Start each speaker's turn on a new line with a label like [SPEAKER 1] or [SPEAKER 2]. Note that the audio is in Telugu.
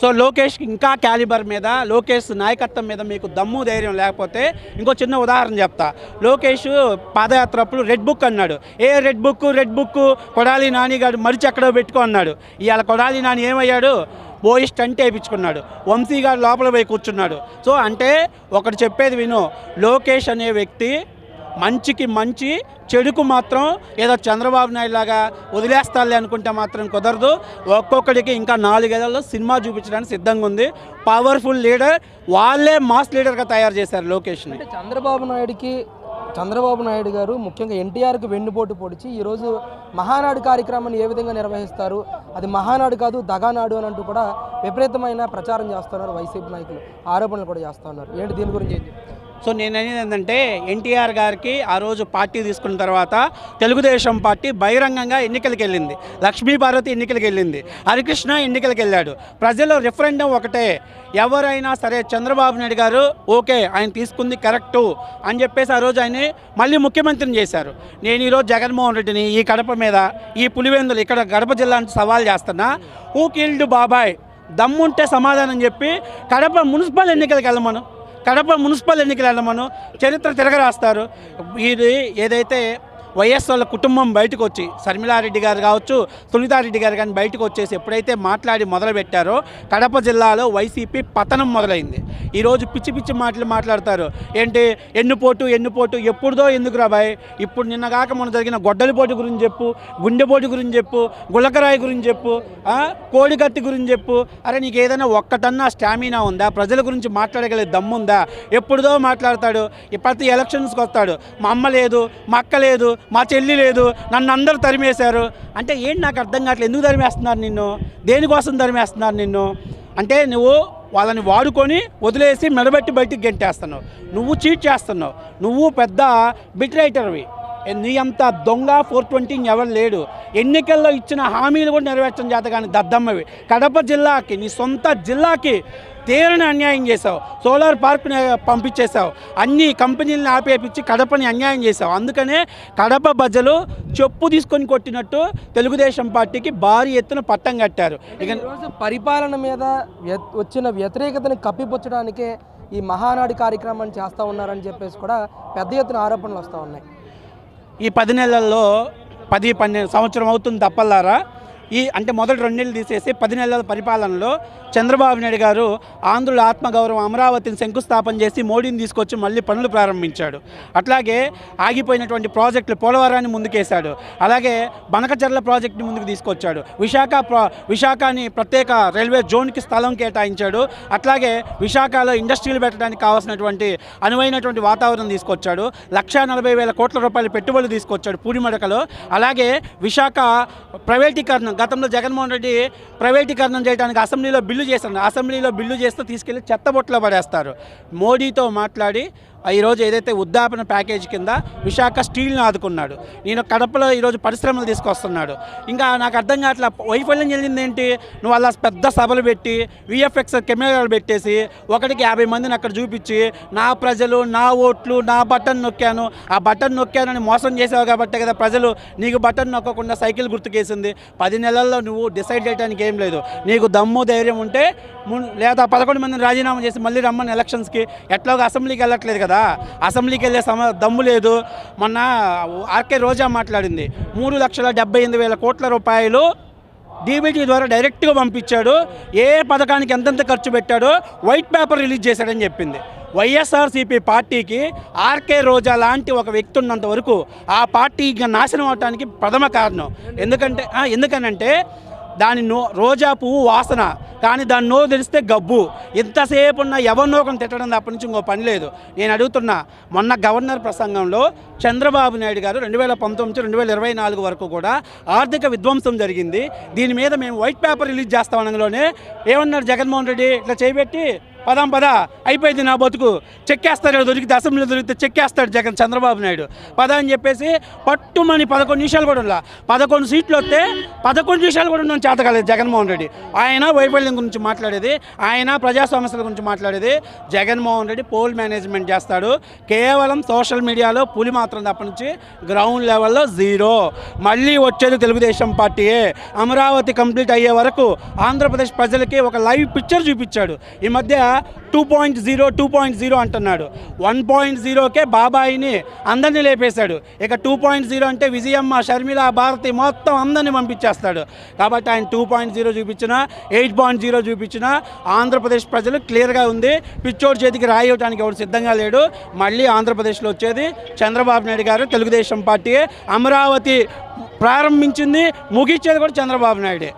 [SPEAKER 1] సో లోకేష్ ఇంకా క్యాలిబర్ మీద లోకేష్ నాయకత్వం మీద మీకు దమ్ము ధైర్యం లేకపోతే ఇంకో చిన్న ఉదాహరణ చెప్తా. లోకేష్ పాదయాత్ర అప్పుడు రెడ్ బుక్ అన్నాడు. ఏ red book red book Kodali నానిగాడు మరిచి ఎక్కడో పెట్టుకో అన్నాడు. ఇవాళ కొడాలి నాని ఏమయ్యాడు? బోయి స్టంట్ వేయించుకున్నాడు. వంశీ గారు లోపల పోయి కూర్చున్నాడు. సో అంటే ఒకటి చెప్పేది విను. లోకేష్ అనే వ్యక్తి మంచికి మంచి చెడుకు మాత్రం ఏదో చంద్రబాబు నాయుడు లాగా వదిలేస్తాలే అనుకుంటే మాత్రం కుదరదు. ఒక్కొక్కడికి ఇంకా నాలుగేళ్ళలో సినిమా చూపించడానికి సిద్ధంగా ఉంది. పవర్ఫుల్ లీడర్ వాళ్ళే మాస్ లీడర్గా తయారు చేశారు లోకేష్ని.
[SPEAKER 2] చంద్రబాబు నాయుడుకి చంద్రబాబు నాయుడు గారు ముఖ్యంగా ఎన్టీఆర్కి వెన్నుపోటు పొడిచి ఈరోజు మహానాడు కార్యక్రమాన్ని ఏ విధంగా నిర్వహిస్తారు? అది మహానాడు కాదు దగానాడు అని అంటూ కూడా విపరీతమైన ప్రచారం చేస్తున్నారు వైసీపీ నాయకులు. ఆరోపణలు కూడా చేస్తున్నారు. ఏంటి దీని గురించి
[SPEAKER 1] సో నేను అనేది ఏంటంటే ఎన్టీఆర్ గారికి ఆ రోజు పార్టీ తీసుకున్న తర్వాత తెలుగుదేశం పార్టీ బహిరంగంగా ఎన్నికలకు వెళ్ళింది. లక్ష్మీభారతి ఎన్నికలకు వెళ్ళింది. హరికృష్ణ ఎన్నికలకు వెళ్ళాడు. ప్రజలు రిఫరెండం ఒకటే. ఎవరైనా సరే చంద్రబాబు నాయుడు గారు ఓకే ఆయన తీసుకుంది కరెక్టు అని చెప్పేసి ఆ రోజు ఆయన్ని మళ్ళీ ముఖ్యమంత్రిని చేశారు. నేను ఈరోజు జగన్మోహన్ రెడ్డిని ఈ కడప మీద ఈ పులివెందులు ఇక్కడ గడప జిల్లాను సవాల్ చేస్తున్నా. హూ కిల్డ్ బాబాయ్ దమ్ముంటే సమాధానం చెప్పి కడప మున్సిపల్ ఎన్నికలకు వెళ్ళమను. కడప మున్సిపల్ ఎన్నికలు వెళ్ళమను చరిత్ర తిరగరాస్తారు. ఇది ఏదైతే వైఎస్ వాళ్ళ కుటుంబం బయటకు వచ్చి శర్మిలారెడ్డి గారు కావచ్చు సునీతారెడ్డి గారు కానీ బయటకు వచ్చేసి ఎప్పుడైతే మాట్లాడి మొదలుపెట్టారో కడప జిల్లాలో వైసీపీ పతనం మొదలైంది. ఈరోజు పిచ్చి పిచ్చి మాటలు మాట్లాడతారు. ఏంటి? ఎన్నుపోటు ఎన్నుపోటు ఎప్పుడుదో ఎందుకు రాబాయ్ ఇప్పుడు నిన్నగాక మొన్న జరిగిన గొడ్డలిపోటు గురించి చెప్పు గుండెపోటు గురించి చెప్పు గులకరాయి గురించి చెప్పు కోడిగట్టి కోడికత్తి గురించి చెప్పు. అరే నీకు ఏదైనా ఒక్కటన్నా స్టామినా ఉందా? ప్రజల గురించి మాట్లాడగల దమ్ముందా? ఎప్పుడుదో మాట్లాడతాడు. ప్రతి ఎలక్షన్స్కి వస్తాడు. మా అమ్మ లేదు మా అక్క లేదు మా చెల్లి లేదు నన్ను అందరూ తరిమేశారు. అంటే ఏంటి నాకు అర్థం కావట్లేదు. ఎందుకు తరిమేస్తున్నారు నిన్ను? దేనికోసం తరిమేస్తున్నారు నిన్ను? అంటే నువ్వు వాళ్ళని వాడుకొని వదిలేసి మెడబెట్టి బయటికి గెంటేస్తున్నావు. నువ్వు చీట్ చేస్తున్నావు. నువ్వు పెద్ద బిట్రైటర్వి నీ అంత దొంగ ఫోర్ ట్వంటీ ఎవరు లేడు. ఎన్నికల్లో ఇచ్చిన హామీలు కూడా నెరవేర్చడం చేత కానీ దద్దమ్మవి. కడప జిల్లాకి నీ సొంత జిల్లాకి తీరని అన్యాయం చేసావు సోలార్ పార్క్ని పంపించేశావు. అన్ని కంపెనీలను ఆపేపించి కడపని అన్యాయం చేసావు అందుకనే కడప ప్రజలు చెప్పు తీసుకొని కొట్టినట్టు తెలుగుదేశం పార్టీకి భారీ ఎత్తున పట్టం కట్టారు. ఇక
[SPEAKER 2] పరిపాలన మీద వ్య- వచ్చిన వ్యతిరేకతని కప్పిపుచ్చడానికే ఈ మహానాడు కార్యక్రమాన్ని చేస్తూ ఉన్నారని చెప్పేసి కూడా పెద్ద ఎత్తున ఆరోపణలు వస్తూ ఉన్నాయి.
[SPEAKER 1] ఈ పది నెలల్లో పది పన్నెండు సంవత్సరం అవుతుంది తప్పల్లారా? ఈ అంటే మొదటి రెండు నెలలు తీసేసి పది నెలల పరిపాలనలో చంద్రబాబు నాయుడు గారు ఆంధ్రుల ఆత్మగౌరవం అమరావతిని శంకుస్థాపన చేసి మోడీని తీసుకొచ్చి మళ్ళీ పనులు ప్రారంభించాడు. అట్లాగే ఆగిపోయినటువంటి ప్రాజెక్టులు పోలవరాన్ని ముందుకేశాడు. అలాగే బనకచర్ల ప్రాజెక్టుని ముందుకు తీసుకొచ్చాడు. విశాఖ ప్రా విశాఖని ప్రత్యేక రైల్వే జోన్కి స్థలం కేటాయించాడు. అట్లాగే విశాఖలో ఇండస్ట్రీలు పెట్టడానికి కావాల్సినటువంటి అనువైనటువంటి వాతావరణం తీసుకొచ్చాడు. లక్షా నలభై వేల కోట్ల రూపాయల పెట్టుబడులు తీసుకొచ్చాడు పూడిమడకలో అలాగే విశాఖ ప్రైవేటీకరణ గతంలో జగన్మోహన్ రెడ్డి ప్రైవేటీకరణం చేయడానికి అసెంబ్లీలో బిల్లు చేశారు. అసెంబ్లీలో బిల్లు చేస్తే తీసుకెళ్ళి చెత్తబొట్లో పడేస్తారు. మోడీతో మాట్లాడి ఈరోజు ఏదైతే ఉద్దాపన ప్యాకేజ్ కింద విశాఖ స్టీల్ని ఆదుకున్నాడు నేను కడపలో ఈరోజు పరిశ్రమలు తీసుకొస్తున్నాడు. ఇంకా నాకు అర్థం కావట్లే వైఫల్యం చెందింది ఏంటి? నువ్వు అలా పెద్ద సభలు పెట్టి విఎఫ్ఎక్స్ కెమెరాలు పెట్టేసి ఒకటికి యాభై మందిని అక్కడ చూపించి నా ప్రజలు నా ఓట్లు నా బటన్ నొక్కాను. ఆ బటన్ నొక్కానని మోసం చేసావు కాబట్టి కదా ప్రజలు నీకు బటన్ నొక్కకుండా సైకిల్ గుర్తుకేసింది. పది నెలల్లో నువ్వు డిసైడ్ చేయడానికి ఏం లేదు. నీకు దమ్ము ధైర్యం ఉంటే లేదా పదకొండు మందిని రాజీనామా చేసి మళ్ళీ రమ్మని ఎలక్షన్స్కి ఎట్లాగో అసెంబ్లీకి వెళ్ళట్లేదు కదా. అసెంబ్లీకి వెళ్ళే సమ దమ్ము లేదు. మొన్న ఆర్కే రోజా మాట్లాడింది. మూడు లక్షల డెబ్బై ఎనిమిది వేల కోట్ల రూపాయలు డీబీటీ ద్వారా డైరెక్ట్గా పంపించాడు. ఏ పథకానికి ఎంతెంత ఖర్చు పెట్టాడో వైట్ పేపర్ రిలీజ్ చేశాడని చెప్పింది. వైఎస్ఆర్సీపీ పార్టీకి ఆర్కే రోజా లాంటి ఒక వ్యక్తి ఉన్నంత వరకు ఆ పార్టీ నాశనం అవడానికి ప్రథమ కారణం. ఎందుకంటే ఎందుకనంటే దాని నో రోజా పువ్వు వాసన కానీ దాని నో తెలిస్తే గబ్బు. ఇంతసేపు ఉన్న ఎవరినో ఒకరిని తిట్టడం తప్ప నుంచి ఇంకో పని లేదు. నేను అడుగుతున్నా మొన్న గవర్నర్ ప్రసంగంలో చంద్రబాబు నాయుడు గారు రెండు వేల పంతొమ్మిది రెండు వేల ఇరవై నాలుగు వరకు కూడా ఆర్థిక విధ్వంసం జరిగింది. దీని మీద మేము వైట్ పేపర్ రిలీజ్ చేస్తామనలోనే ఏమన్నారు జగన్మోహన్ రెడ్డి? ఇట్లా చేయబెట్టి పదాం పద. అయిపోయింది నా బతుకు. చెక్కేస్తాడు దొరికితే అసెంబ్లీలో దొరికితే చెక్కేస్తాడు జగన్ చంద్రబాబు నాయుడు. పద అని చెప్పేసి పట్టుమని పదకొండు నిమిషాలు కూడా ఉండాల. పదకొండు సీట్లు వస్తే పదకొండు నిమిషాలు కూడా ఉండడం చేత కాలేదు జగన్మోహన్ రెడ్డి. ఆయన వైఫల్యం గురించి మాట్లాడేది ఆయన ప్రజా సమస్యల గురించి మాట్లాడేది జగన్మోహన్ రెడ్డి పోల్ మేనేజ్మెంట్ చేస్తాడు. కేవలం సోషల్ మీడియాలో పులి మాత్రం తప్ప నుంచి గ్రౌండ్ లెవెల్లో జీరో. మళ్ళీ వచ్చేది తెలుగుదేశం పార్టీయే. అమరావతి కంప్లీట్ అయ్యే వరకు ఆంధ్రప్రదేశ్ ప్రజలకి ఒక లైవ్ పిక్చర్ చూపించాడు. ఈ మధ్య two point zero two point zero అంటున్నాడు. వన్ పాయింట్ జీరోకే బాబాయిని అందరినీ లేపేశాడు. ఇక టూ పాయింట్ జీరో అంటే విజయమ్మ షర్మిల భారతి మొత్తం అందరినీ పంపించేస్తాడు. కాబట్టి ఆయన టూ పాయింట్ జీరో చూపించిన ఎయిట్ పాయింట్ జీరో చూపించిన ఆంధ్రప్రదేశ్ ప్రజలు క్లియర్గా ఉంది. పిచ్చోడి చేతికి రాయడానికి ఎవరు సిద్ధంగా లేడు. మళ్ళీ ఆంధ్రప్రదేశ్లో వచ్చేది చంద్రబాబు నాయుడు గారు. తెలుగుదేశం పార్టీ అమరావతి ప్రారంభించింది ముగించేది కూడా చంద్రబాబు నాయుడే.